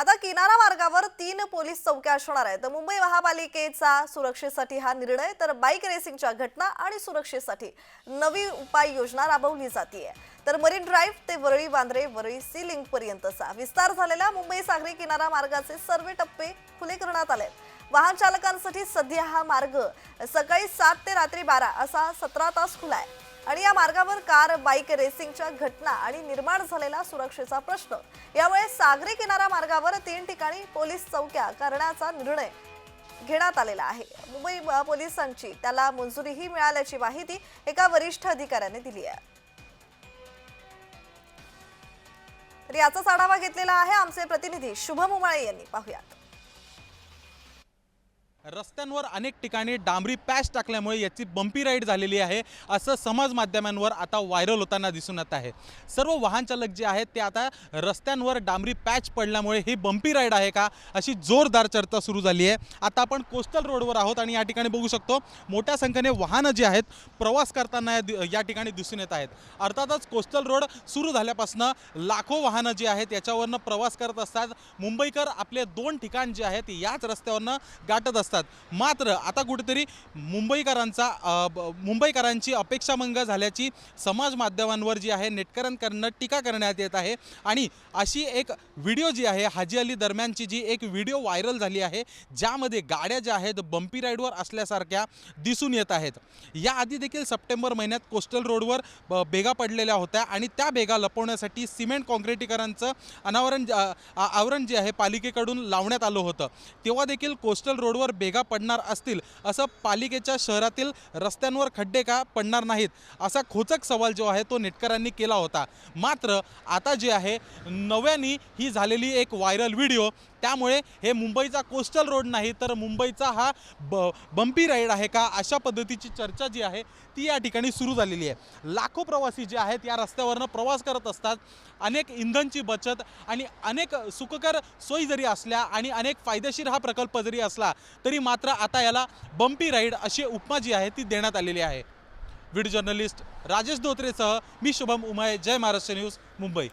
आता किनारा मार्गावर तीन पोलीस चौक्या असणार आहेत. मुंबई महापालिकेचा सुरक्षेसाठी हा निर्णय तर बाईक रेसिंगच्या घटना आणि सुरक्षेसाठी नवी उपाययोजना राबवली जाते तर मरीन ड्राईव्ह ते वरळी बांद्रे वरळी सी लिंक पर्यंतचा विस्तार झालेल्या मुंबई सागरी किनारा मार्गाचे सर्व टप्पे खुले करण्यात आले वाहन चालकांसाठी सध्या हा मार्ग सकाळी सात ते रात्री बारा असा सतरा तास खुला आहे. आणि या मार्गावर कार बाईक रेसिंगच्या घटना आणि निर्माण झालेला सुरक्षेचा प्रश्न. यामुळे सागरी किनारा मार्गावर तीन ठिकाणी पोलीस चौक्या करण्याचा निर्णय घेण्यात आलेला आहे. मुंबई पोलिसांची त्याला मंजुरीही मिळाल्याची माहिती एका वरिष्ठ अधिकाऱ्याने दिली आहे. तर याचाच आढावा घेतलेला आहे आमचे प्रतिनिधी शुभम उमाळे यांनी. पाहुयात. रस्त्यांवर अनेक ठिकाणी डांबरी पॅच टाकल्यामुळे याची बंपी राईड झालेली आहे असं समाज माध्यमांवर आता व्हायरल होताना दिसून येत आहे. सर्व वाहन चालक जे आहेत ते आता रस्त्यांवर डांबरी पॅच पडल्यामुळे ही बंपी राईड आहे का अशी जोरदार चर्चा सुरू झाली आहे. आता आपण कोस्टल रोडवर आहोत आणि या ठिकाणी बघू शकतो मोठ्या संख्येने वाहनं जी आहेत प्रवास करताना या या ठिकाणी दिसून येत आहेत. अर्थातच कोस्टल रोड सुरू झाल्यापासून लाखो वाहनं जी आहेत याच्यावरनं प्रवास करत असतात. मुंबईकर आपले दोन ठिकाण जे आहेत याच रस्त्यावरनं गाठत असतात. मात्र आता कुठेतरी मुंबईकरांचा मुंबईकरांची अपेक्षाभंग झाल्याची समाज माध्यमांवर जी आहे नेटकऱ्यांकडनं टीका करण्यात येत आहे. आणि अशी एक व्हिडिओ जी आहे हाजी अली दरम्यानची जी एक व्हिडिओ व्हायरल झाली आहे ज्यामध्ये गाड्या ज्या आहेत बंपी राईडवर असल्यासारख्या दिसून येत आहेत. याआधी देखील सप्टेंबर महिन्यात कोस्टल रोडवर भेगा पडलेल्या होत्या आणि त्या भेगा लपवण्यासाठी सिमेंट कॉन्क्रिटीकरांचं अनावरण आवरण जे आहे पालिकेकडून लावण्यात आलं होतं. तेव्हा देखील कोस्टल रोडवर भेगा पडणार असतील असं पालिकेच्या शहरातील रस्त्यांवर खड्डे का पडणार नाहीत? असा खोचक सवाल जो आहे तो नेटकरांनी केला होता. मात्र आता जे आहे नव्याने ही झालेली एक व्हायरल व्हिडिओ त्यामुळे हे मुंबईचा कोस्टल रोड नाही तर मुंबईचा हा ब बंपी राईड आहे का अशा पद्धतीची चर्चा जी आहे ती या ठिकाणी सुरू झालेली आहे. लाखो प्रवासी जे आहेत या रस्त्यावरनं प्रवास करत असतात. अनेक इंधनची बचत आणि अनेक सुखकर सोयी जरी असल्या आणि अनेक फायदेशीर हा प्रकल्प जरी असला तरी तरी मात्र आता याला बंपी राईड अशी उपमा जी आहे ती देण्यात आलेली आहे. व्हिडिओ जर्नलिस्ट राजेश धोत्रेसह मी शुभम उमाय जय महाराष्ट्र न्यूज मुंबई.